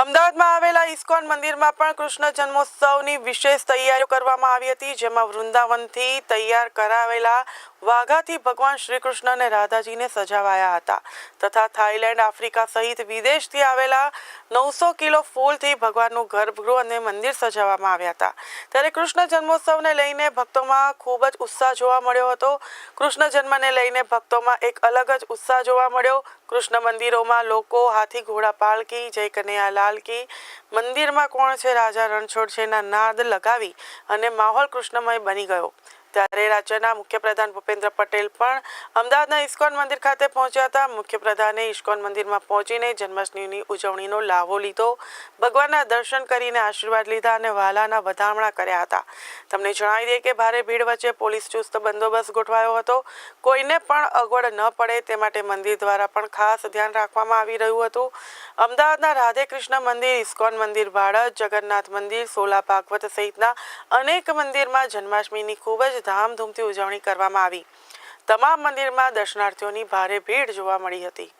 અમદાવાદમાં આવેલા ઇસ્કોન મંદિરમાં પણ કૃષ્ણ જન્મોત્સવની વિશેષ તૈયારીઓ કરવામાં આવી હતી, જેમાં વૃંદાવનથી તૈયાર કરાવેલા વાઘાથી ભગવાન શ્રી કૃષ્ણ અને રાધાજીને સજાવાયા હતા તથા થાઈલેન્ડ, આફ્રિકા સહિત વિદેશથી આવેલા નવસો કિલો ફૂલથી ભગવાનનું ગર્ભગૃહ અને મંદિર સજાવવામાં આવ્યા હતા. ત્યારે કૃષ્ણ જન્મોત્સવને લઈને ભક્તોમાં ખૂબ જ ઉત્સાહ જોવા મળ્યો હતો. કૃષ્ણ જન્મને લઈને ભક્તોમાં એક અલગ જ ઉત્સાહ જોવા મળ્યો. કૃષ્ણ મંદિરોમાં લોકો હાથી, ઘોડા પાલકી જય કનૈયા, લાલ કી, મંદિરમાં કોણ છે, રાજા રણછોડ છેના નાદ લગાવી અને માહોલ કૃષ્ણમય બની ગયો. ત્યારે રાજ્યના મુખ્યપ્રધાન ભૂપેન્દ્ર પટેલ પણ અમદાવાદના ઇસ્કોન મંદિર ખાતે પહોંચ્યા હતા. મુખ્યપ્રધાને ઇસ્કોન મંદિરમાં પહોંચીને જન્માષ્ટમીની ઉજવણીનો લાવો લીધો. ભગવાનના દર્શન કરીને આશીર્વાદ લીધા અને વાલાના વધામણા કર્યા હતા. તમને જણાવી દઈએ કે ભારે ભીડ વચ્ચે પોલીસ ચુસ્ત બંદોબસ્ત ગોઠવાયો હતો. કોઈને પણ અગવડ ન પડે તે માટે મંદિર દ્વારા પણ ખાસ ધ્યાન રાખવામાં આવી રહ્યું હતું. અમદાવાદના રાધે કૃષ્ણ મંદિર, ઇસ્કોન મંદિર ભાડજ જગન્નાથ મંદિર, સોલા ભાગવત સહિતના અનેક મંદિરમાં જન્માષ્ટમીની ખૂબ જ ધામધૂમથી ઉજવણી કરવામાં આવી. તમામ મંદિરમાં દર્શનાર્થીઓની ભારે ભીડ જોવા મળી હતી.